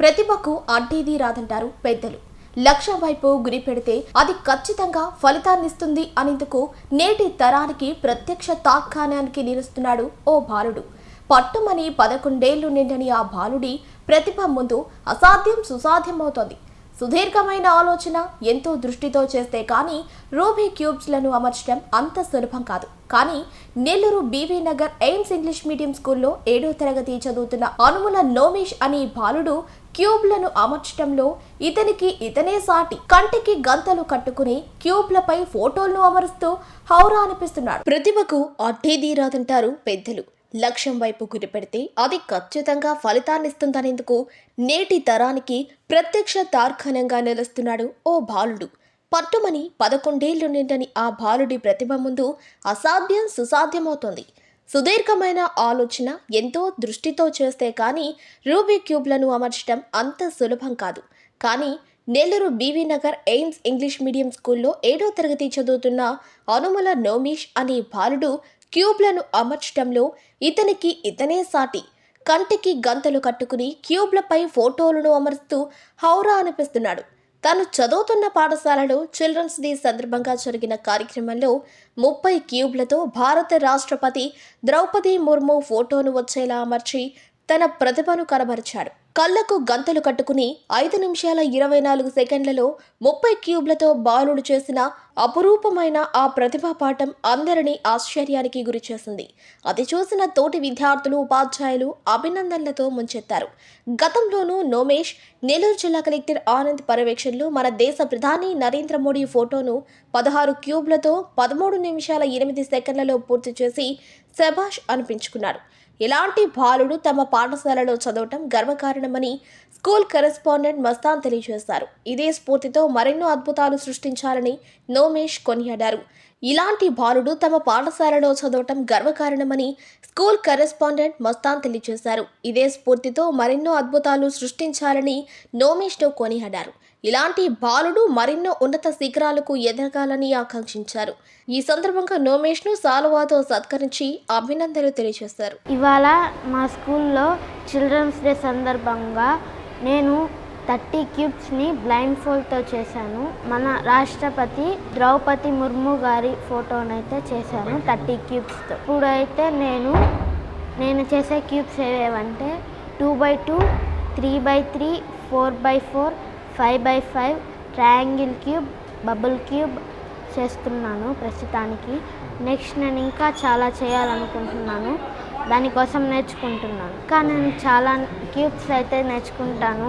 ప్రతిభకు అడ్డేది రాదంటారు పెద్దలు. లక్ష్యం వైపు గురి పెడితే అది ఖచ్చితంగా ఫలితాన్నిస్తుంది అనేందుకు నేటి తరానికి ప్రత్యక్ష తార్కాణానికి నిలుస్తున్నాడు ఓ బాలుడు. పట్టుమని పదకొండేళ్ళు నిండని ఆ బాలుడి ప్రతిభ ముందు అసాధ్యం సుసాధ్యమవుతోంది. సుదీర్ఘమైన ఆలోచన ఎంతో దృష్టితో చేస్తే కానీ రూబీ క్యూబ్స్లను అమర్చడం అంత సులభం కాదు. కానీ Nellore BV Nagar AIMS English medium స్కూల్లో ఏడో తరగతి చదువుతున్న అనుముల నోమేష్ అనే బాలుడు క్యూబ్లను అమర్చడంలో ఇతనికి ఇతనే సాటి. కంటికి గంతలు కట్టుకుని క్యూబ్లపై ఫోటోలను అమరుస్తూ హౌరా అనిపిస్తున్నాడు. ప్రతిభకు అడ్డేదీ రాదంటారు పెద్దలు. లక్ష్యం వైపు గురిపెడితే అది ఖచ్చితంగా ఫలితాన్నిస్తుందనేందుకు నేటి తరానికి ప్రత్యక్ష తార్కాణంగా నిలుస్తున్నాడు ఓ బాలుడు. పట్టుమని పదకొండేళ్ళు నిండని ఆ బాలుడి ప్రతిభ ముందు అసాధ్యం సుసాధ్యమవుతుంది. సుదీర్ఘమైన ఆలోచన ఎంతో దృష్టితో చేస్తే కానీ రూబీ క్యూబ్లను అమర్చడం అంత సులభం కాదు. కానీ Nellore BV Nagar AIMS English medium స్కూల్లో ఏడో తరగతి చదువుతున్న అనుమల నోమీష్ అనే బాలుడు క్యూబ్లను అమర్చడంలో ఇతనికి ఇతనే సాటి. కంటికి గంతలు కట్టుకుని క్యూబ్లపై ఫోటోలను అమరుస్తూ హౌరా అనిపిస్తున్నాడు. తాను చదువుతున్న పాఠశాలలో చిల్డ్రన్స్ డే సందర్భంగా జరిగిన కార్యక్రమంలో ముప్పై క్యూబ్లతో భారత రాష్ట్రపతి ద్రౌపది ముర్ము ఫోటోను వచ్చేలా అమర్చి తన ప్రతిభను కనబరిచాడు కళ్ళకు గంతలు కట్టుకుని ఐదు నిమిషాల ఇరవై నాలుగు సెకండ్లలో ముప్పై క్యూబ్లతో బాలుడు చేసిన అపురూపమైన ఆ ప్రతిభా పాఠం అందరినీ ఆశ్చర్యానికి గురిచేసింది అది చూసిన తోటి విద్యార్థులు ఉపాధ్యాయులు అభినందనలతో ముంచెత్తారు. గతంలోనూ నోమేష్ నెల్లూరు జిల్లా కలెక్టర్ ఆనంద్ పర్యవేక్షణలో మన దేశ ప్రధాని నరేంద్ర మోడీ ఫోటోను పదహారు క్యూబ్లతో పదమూడు నిమిషాల ఎనిమిది సెకండ్లలో పూర్తి చేసి శభాష్ అనిపించుకున్నాడు ఇలాంటి బాలుడు తమ పాఠశాలలో చదవటం గర్వకారణమని స్కూల్ కరెస్పాండెంట్ మస్తాన్ తెలియజేశారు. ఇదే స్ఫూర్తితో మరెన్నో అద్భుతాలు సృష్టించాలని నోమేష్ కొనియాడారు. ఇలాంటి బాలుడు తమ పాఠశాలలో చదవటం గర్వకారణమని స్కూల్ కరెస్పాండెంట్ మస్తాన్ తెలియజేశారు. ఇదే స్ఫూర్తితో మరెన్నో అద్భుతాలు సృష్టించాలని నోమేష్ను కొనియాడారు. ఇలాంటి బాలుడు మరెన్నో ఉన్నత శిఖరాలకు ఎదగాలని ఆకాంక్షించారు. ఈ సందర్భంగా నోమేష్ను సాలువాతో సత్కరించి అభినందనలు తెలియజేశారు. ఇవాళ మా స్కూల్లో చిల్డ్రన్స్ డే సందర్భంగా నేను థర్టీ క్యూబ్స్ని బ్లైండ్ ఫోల్డ్తో చేశాను. మన రాష్ట్రపతి ద్రౌపది ముర్ము గారి ఫోటోనైతే చేశాను థర్టీ క్యూబ్స్తో. ఇప్పుడైతే నేను నేను చేసే cubes ఏవేవంటే two by two three by three four by four five by five triangle cube bubble cube చేస్తున్నాను ప్రస్తుతానికి. నెక్స్ట్ నేను ఇంకా చాలా చేయాలనుకుంటున్నాను. దానికోసం నేర్చుకుంటున్నాను. ఇంకా నేను చాలా క్యూబ్స్ అయితే నేర్చుకుంటాను.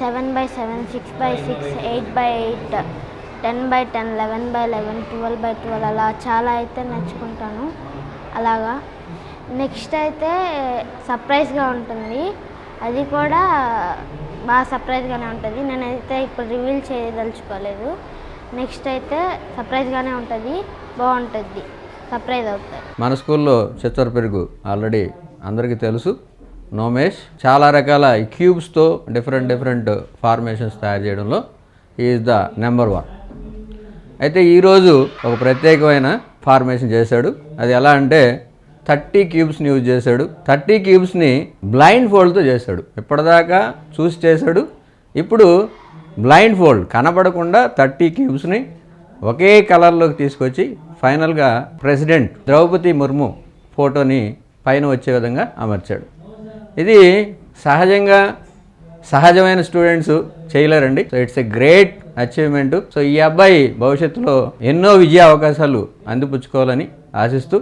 Seven by seven six by six eight by eight ten by ten eleven by eleven twelve by twelve అలా చాలా అయితే నేర్చుకుంటాను. అలాగా. నెక్స్ట్ అయితే సర్ప్రైజ్గా ఉంటుంది. అది కూడా బాగా సర్ప్రైజ్గానే ఉంటుంది. నేనైతే ఇప్పుడు రివీల్ చేయదలుచుకోలేదు. నెక్స్ట్ అయితే సర్ప్రైజ్గానే ఉంటుంది. బాగుంటుంది. సర్ప్రైజ్ అవుతుంది మన స్కూల్లో చిత్తూరు పెరుగు ఆల్రెడీ అందరికీ తెలుసు. నోమేష్ చాలా రకాల క్యూబ్స్తో డిఫరెంట్ డిఫరెంట్ ఫార్మేషన్స్ తయారు చేయడంలో ఈజ్ ద నెంబర్ వన్ అయితే ఈరోజు ఒక ప్రత్యేకమైన ఫార్మేషన్ చేశాడు. అది ఎలా అంటే థర్టీ క్యూబ్స్ని యూజ్ చేశాడు. థర్టీ క్యూబ్స్ని బ్లైండ్ ఫోల్డ్తో చేశాడు. ఇప్పటిదాకా చూసి చేశాడు. ఇప్పుడు బ్లైండ్ ఫోల్డ్ కనపడకుండా థర్టీ క్యూబ్స్ని ఒకే కలర్లోకి తీసుకొచ్చి ఫైనల్గా ప్రెసిడెంట్ ద్రౌపది ముర్ము ఫోటోని పైన వచ్చే విధంగా అమర్చాడు. ఇది సహజంగా సహజమైన students చేయలేరండి. So it's a great achievement so ఈ అబ్బాయి భవిష్యత్తులో ఎన్నో విజయ అవకాశాలు అందిపుచ్చుకోవాలని ఆశిస్తూ